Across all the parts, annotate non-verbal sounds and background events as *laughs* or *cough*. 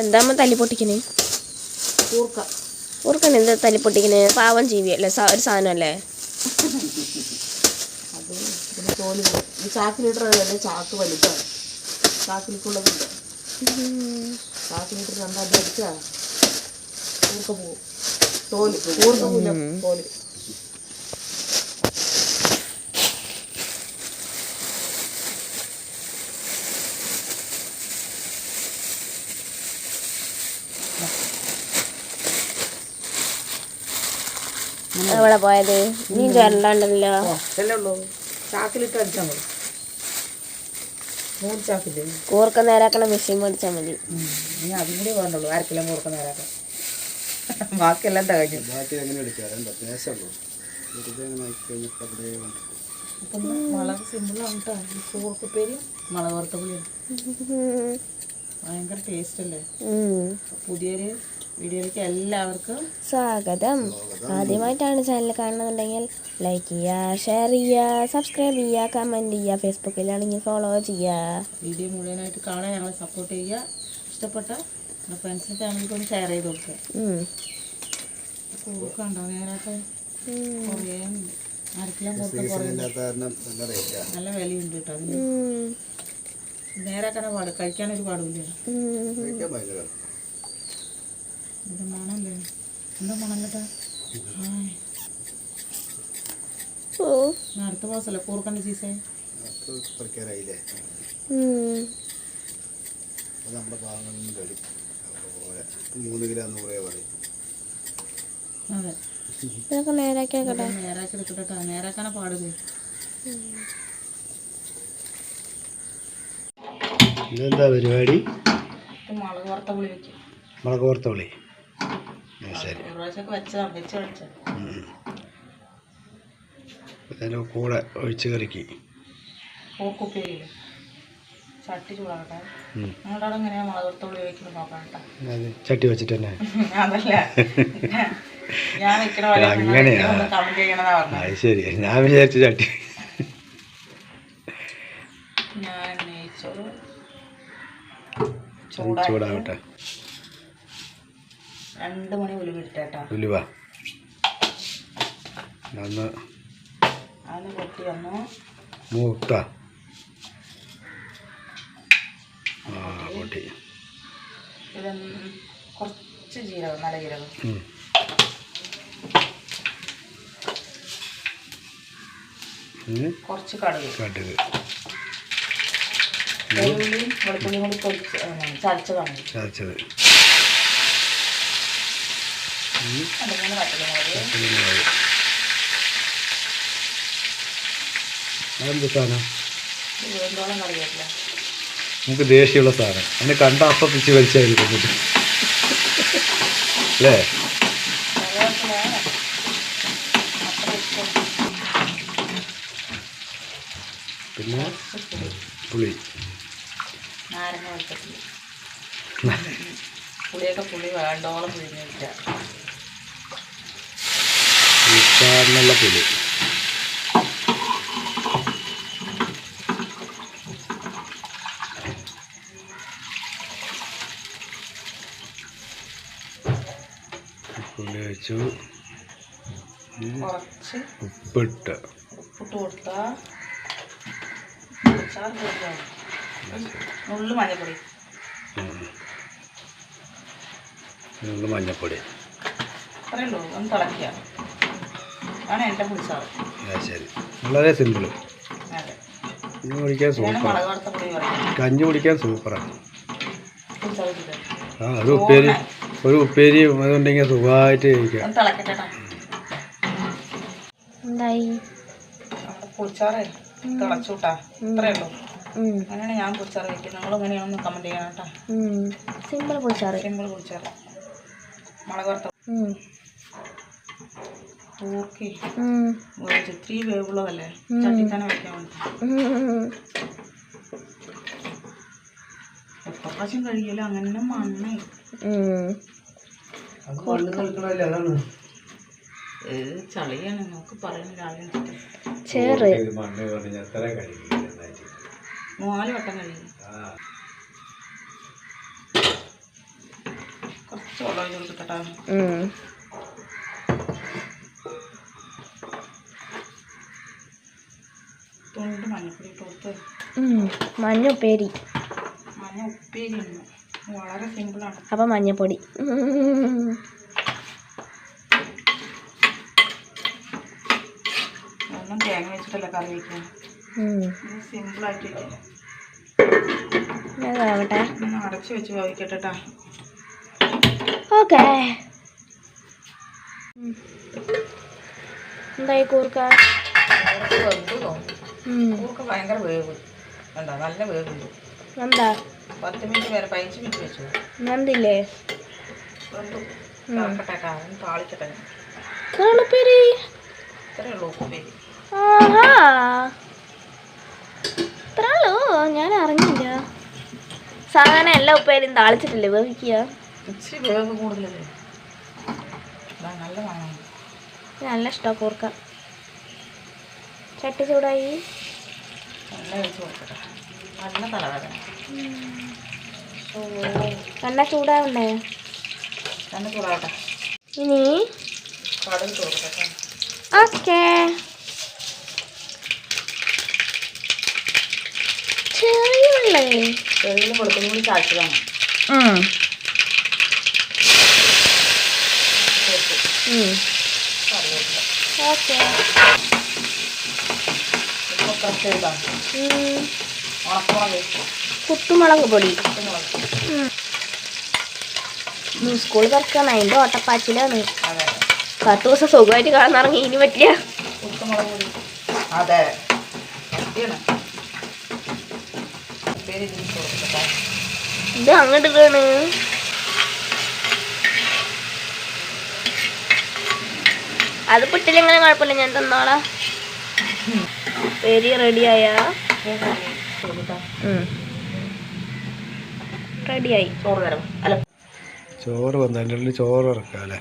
എന്താമ്മ തല്ലി പൊട്ടിക്കണേ? കൂർക്ക ഊർക്കൻ എന്താ തല്ലി പൊട്ടിക്കണേ? പാവം ജീവി അല്ലേ? ഒരു സാധനം അല്ലേ ചാക്കിലിട്ടുള്ളത് തോൽ. ഈ ചാക്ക് വലുതാണ് ചാക്കിലേക്കുള്ളതുണ്ട് ചാക്കിലിട്ട് രണ്ടാം അടിച്ചാൽ കൂർക്ക പോവും. തോൽ. കൂർക്ക തോൽ. എവിടെ പോയത്? നീ അല്ലേ ചാക്കിലിട്ട് അടിച്ചാൽ മതി. മൂന്ന് ചാക്കില്ലേ കൂർക്ക നേരാക്കണ മെഷീൻ മേടിച്ചാൽ മതി. ഇനി അതും കൂടി വേണ്ടുള്ളൂ. ആർക്കെല്ലാം കൂർക്ക നേരാക്കാം. ബാക്കിയെല്ലാം തികഞ്ഞു ബാക്കി എങ്ങനെ എടുക്കാം? വളരെ സിമ്പിളാണ് കേട്ടോ കൂർക്കപ്പേരി മുളക് വറുത്ത പുളിയാണ് ഭയങ്കര ടേസ്റ്റ് അല്ലേ? പുതിയ പുതിയൊരു വീഡിയോയിലേക്ക് എല്ലാവർക്കും സ്വാഗതം. ആദ്യമായിട്ടാണ് ചാനൽ കാണുന്നുണ്ടെങ്കിൽ ലൈക്ക് ചെയ്യുക ഷെയർ ചെയ്യുക സബ്സ്ക്രൈബ് ചെയ്യുക കമന്റ് ചെയ്യുക ഫേസ്ബുക്കിലാണെങ്കിൽ ഫോളോ ചെയ്യുക. വീഡിയോ മുഴുവനായിട്ട് കാണാൻ ഞങ്ങളെ സപ്പോർട്ട് ചെയ്യുക. ഇഷ്ടപ്പെട്ട ഫ്രണ്ട്സിന്റെ ഫാമിലിക്ക് ഒന്ന് ഷെയർ ചെയ്ത് കൊടുക്കുക. ഉം. കൂർക്കുണ്ടോ നേരത്തെ നല്ല വിലയുണ്ട് കേട്ടോ അതിന്. ഉം. കഴിക്കാൻ ഒരു കഴിക്കാനൊരു പാടില്ല ഇത് മണല്ലേ? എന്താ മണല്ലേട്ടാ. അടുത്ത മാസമല്ലേ കൂർക്കണ്ട ചീസേ അപ്പോൾ പറിക്കാറായില്ലേ ഉം. അത് നമ്മുടെ ഭാഗങ്ങളിൽ വരും അതുപോലെ മൂന്ന് കിലോ നൂറേ പറയും. അതെ. ഇതൊക്കെ നേരാക്കി വെക്കട്ടെ. നേരാക്കി എടുക്കട്ടെ നേരാക്കാനെ പാടില്ലേ ഇതെന്താ പരിപാടി? മുളക് വറുത്ത പുളി വെക്കും. മുളക് ഓർത്തോളി ശരി. അതിന്റെ കൂടെ ഒഴിച്ച് കറിക്ക്. ചട്ടി ചൂടാകട്ടെ എങ്ങനെയാ വെച്ചിട്ട് തന്നെ. *laughs* അതല്ല. ഞാൻ വെക്കണ പോലെ അങ്ങനെയാ. കമന്റ് ചെയ്യണതാ പറഞ്ഞത് അത് ശരി. ഞാൻ വിചാരിച്ചു ചട്ടി. ഞാൻ നെയ്ച്ചോറ് ചൂടാവട്ടെ. രണ്ട് മണി ഉലുവ ഇട്ടേട്ടാ ഉലുവ ഒന്ന് അതിന് പൊട്ടി വന്നു. മൂത്ത. ആ പൊട്ടി. ഇത് കുറച്ച് ജീരകം നല്ല ജീരകം. കുറച്ച് കടുക്. കടുക്. വെളുത്തുള്ളി കൂടി പൊടിച്ച് ചതച്ചതാണ്. ചതച്ചത്. അതെന്ത് സാധനം? വേണ്ടോളം കറിവേപ്പില നമുക്ക് ദേഷ്യമുള്ള സാധനം. അതിനെ കണ്ട അപ്പം പിച്ച് വലിച്ചായിരിക്കും അല്ലേ? പിന്നെ പുളി. നാരങ്ങ പുളിയൊക്കെ പുളി വേണ്ടോളം പിഴിഞ്ഞ് ഉച്ചാറിനുള്ള പുലി പുളി വെച്ചു. ഉപ്പിട്ട്. ഉപ്പിട്ട് കൊടുത്താൽ നുള്ളു മഞ്ഞപ്പൊടി ഇതിനുള്ള മഞ്ഞപ്പൊടി അത്രയേ ഒന്ന് തിളക്കുക അതാണ് എന്റെ പുളിച്ചാറ് ആ ശരി. വളരെ സിമ്പിൾ അതെ. കഞ്ഞി കുടിക്കാൻ സൂപ്പർ കഞ്ഞി കുടിക്കാൻ സൂപ്പറാണ് ആ. ഒരു ഉപ്പേരി ഒരു ഉപ്പേരി അതുണ്ടെങ്കിൽ സുഖമായിട്ട് കഴിക്കാം. എന്തായി? പുളിച്ചാറ് തിളച്ചുട്ടാ. ഉള്ളൂ. അങ്ങനെയാണ് ഞാൻ പുളിച്ചാറ് കഴിക്കുന്നത്. നിങ്ങൾ എങ്ങനെയാണെന്ന് കമന്റ് ചെയ്യണം കേട്ടോ. സിമ്പിൾ പൊളിച്ചാറ്. സിമ്പിൾ പുളിച്ചാറ്. മുളക് വറുത്ത ഉം. ഇത്തിരി വേവുള്ളതല്ലേ? ചട്ടി തന്നെ വയ്ക്കാൻ. എത്ര പ്രാവശ്യം കഴിയല്ലോ അങ്ങനെ മണ്ണേ. ഏത് ചളിയാണ്? നമുക്ക് പറയുന്ന രാവിലെ ചേറ്. മണ്ണ് പറഞ്ഞ എത്ര കഴിക്കും മൂന്നാൽ വട്ടം കഴിയും വെള്ളം ഒഴിച്ച് കൊടുക്കട്ടെ ഉം. മഞ്ഞപ്പൊടി ഇട്ട് കൊടുത്ത് മഞ്ഞ ഉപ്പേരി. മഞ്ഞ ഉപ്പേരി വളരെ സിമ്പിളാണ് അപ്പം മഞ്ഞപ്പൊടി. ഒന്നും തേങ്ങ വെച്ചിട്ടല്ല കറി വയ്ക്കാൻ സിമ്പിളായിട്ട് കാണട്ടെ ഒന്ന് അടച്ച് വെച്ച് വേവിക്കട്ടെ കേട്ടോ ഓക്കെ എന്തായി കൂർക്ക. കൂർക്ക് ഭയങ്കര വേവ്. കണ്ടോ നല്ല വേവുണ്ട്. എന്താ? പത്ത് മിനിറ്റ് വരെ പതിനഞ്ച് മിനിറ്റ് വെച്ചു. താളിക്കട്ടെ ഇത്രയേ ഉള്ളൂ ഉപ്പേരി. ഇത്രയുള്ളൂ ഞാൻ അറിഞ്ഞില്ല. സാധാരണ എല്ലാ ഉപ്പേരും താളിച്ചിട്ടില്ലേ വേവിക്കുക? ഇച്ചിരി വേവ് കൂടുതലല്ലേ? നല്ല നല്ല ഇഷ്ടമാണ് കൂർക്ക. ചട്ടി ചൂടായി. എണ്ണ ചൂടാവണ്ടേ? ഇനി ഓക്കെ. ചെറിയ ഉള്ളേ ചെറിയ വെളുത്തുള്ളി കൂടി ചാച്ചതാണ് ചേർത്ത് ഓക്കെ. കുത്തുമുളക് പൊടി. സ്കൂൾ അതിന്റെ അതിന്റെ ഓട്ടപ്പാച്ചിലാണ് പത്ത് ദിവസം സുഖമായിട്ട് കാണാനിറങ്ങി ഇനി പറ്റില്ല കുത്തുമുളക് അതെ. ഇത് അങ്ങോട്ട് ഇതാണ് അത് പൊട്ടില്ലെങ്കിലും കുഴപ്പമില്ല? ഞാൻ തന്നോളാം. പെരി റെഡിയായ? റെഡിയായി. ചോറ് തരാം. അല്ല. ചോറ് വന്നു ഉള്ളിൽ ചോറ് ഇറക്കാം അല്ലേ?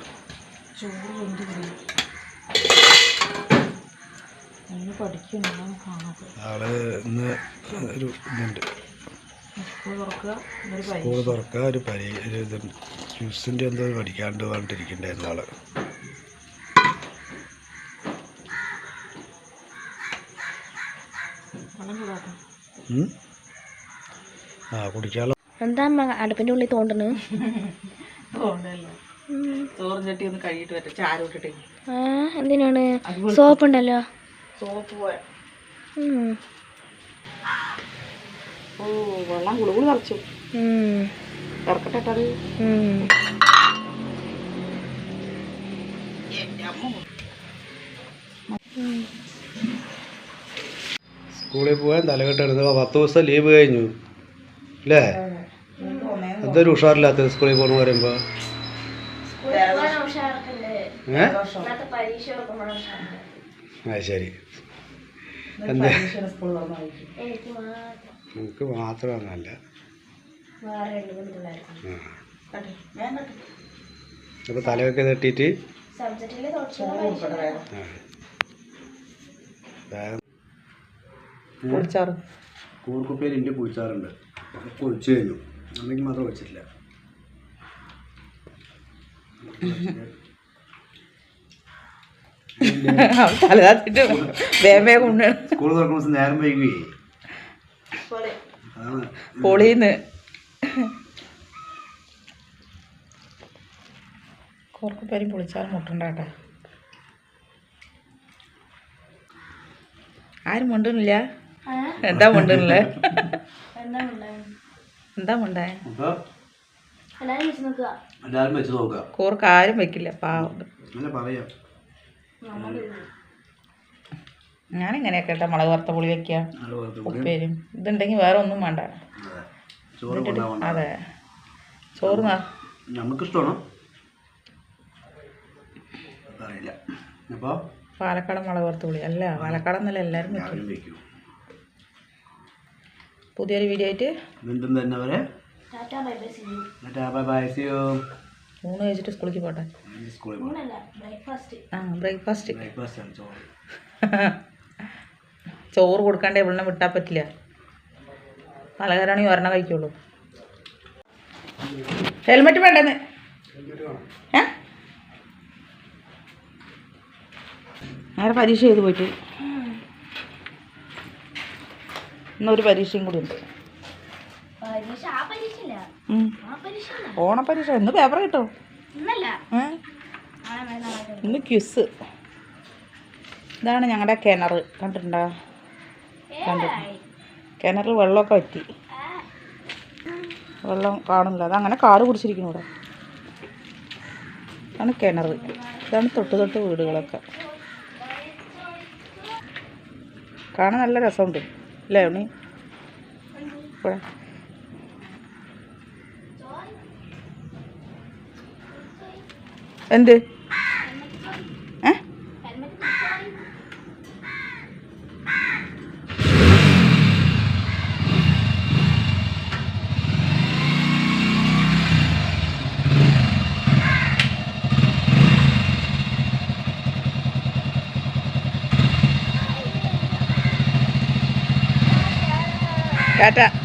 ആൾ ഇന്ന് ഒരു ഇതുണ്ട്. സ്കൂൾ തുറക്കുക ഒരു പരീക്ഷ. സ്കൂൾ തുറക്കുക ഒരു പരി ഒരു ഇതുണ്ട്. ജ്യൂസിന്റെ എന്തോ പഠിക്കാണ്ട് പറഞ്ഞിട്ടിരിക്കണ്ടായിരുന്നു ആൾ. ആ കുടിച്ചാലോ എന്താ അമ്മ അടുപ്പിന്റെ ഉള്ളിൽ തോണ്ടണ് എന്തിനാണ്? സോപ്പ് ഉണ്ടല്ലോ. സോപ്പ്. ഓ വെള്ളം കുളുകുളി ഉം. ഇറക്കട്ടെ അത് ഉം. സ്കൂളിൽ പോകാൻ തലകെട്ടെടുത്ത് പത്ത് ദിവസം ലീവ് കഴിഞ്ഞു. അല്ലേ? എന്തൊരു ഉഷാറില്ലാത്ത സ്കൂളിൽ പോകുന്ന പറയുമ്പോൾ ഏ? ആ ശരി. എന്താ? നമുക്ക് കട്ടെ അപ്പോൾ തലയൊക്കെ തട്ടിയിട്ട്? ചോറ് ആ. വേഗം കൂർക്കുപ്പയിൽ എന്റെ കുഴിച്ചാറുണ്ട് കുഴിച്ചു കഴിഞ്ഞു. അമ്മയ്ക്ക് മാത്രം വെച്ചിട്ടില്ല തലതാത്തിട്ട് കൊണ്ടുവരണം. സ്കൂൾ തുറക്കുന്ന ദിവസം നേരം വൈകുകയെ അതാണ്. പൊളിന്ന്. കോർക്കുപ്പേരി പൊളിച്ചാൽ മുട്ടുണ്ടാട്ടെ. ആരും മുണ്ടുന്നില്ല. എന്താ മുണ്ടല്ലേ എന്താ മുണ്ടായ എന്താ മുണ്ടേ? അപ്പോൾ എല്ലാവരും വെച്ച് നോക്കുക. എല്ലാവരും വെച്ച് നോക്കുക. കോർക്ക് ആരും വെക്കില്ല പാവം. പറയാം. ഞാനിങ്ങനെയൊക്കെ കേട്ടോ മുളക് വറുത്ത പുളി വെക്കാം ഉപ്പേരും ഇതുണ്ടെങ്കിൽ വേറെ ഒന്നും വേണ്ട. അതെ. ചോറ് നമുക്കിഷ്ടമാണോ പാലക്കാടൻ മുളക് വറുത്ത പുളി. അല്ല പാലക്കാട് എന്നല്ല എല്ലാവരും വെക്കും. പുതിയൊരു വീഡിയോ ആയിട്ട് വീണ്ടും തന്നെ വരെ tata bye bye see you. Bye bye see you. മൂന്ന് കഴിച്ചിട്ട് സ്കൂളിലേക്ക് പോട്ടെ. ആ ബ്രേക്ക്ഫാസ്റ്റ് *laughs* ചോറ്. കൊടുക്കാണ്ട് എവിടെ വിട്ടാൽ പറ്റില്ല. പലഹാരാണെങ്കിൽ ഒരെണ്ണം കഴിക്കുള്ളൂ. ഹെൽമെറ്റ് വേണ്ടെന്ന്. ഏ? നേരെ പരീക്ഷ ചെയ്ത് പോയിട്ട്? ഇന്നൊരു പരീക്ഷയും കൂടി ഉണ്ട്. ഓണപരീക്ഷ ഓണപ്പരീക്ഷ. ഇന്ന് പേപ്പർ കിട്ടോ? ഇന്ന് ക്യുസ് ഇതാണ് ഞങ്ങളുടെ കിണർ കണ്ടിട്ടുണ്ടോ? ഏതായി? കിണറിൽ വെള്ളമൊക്കെ വറ്റി. വെള്ളം കാണുന്നില്ല. അതങ്ങനെ കാട് പിടിച്ചിരിക്കുന്നു ഇവിടെ. ഇതാണ് കിണർ ഇതാണ് തൊട്ട് തൊട്ട് വീടുകളൊക്കെ. കാണാൻ നല്ല രസമുണ്ട്. അല്ലേ ഉണ്ണി ഇവിടെ എന്ത് ടാറ്റ.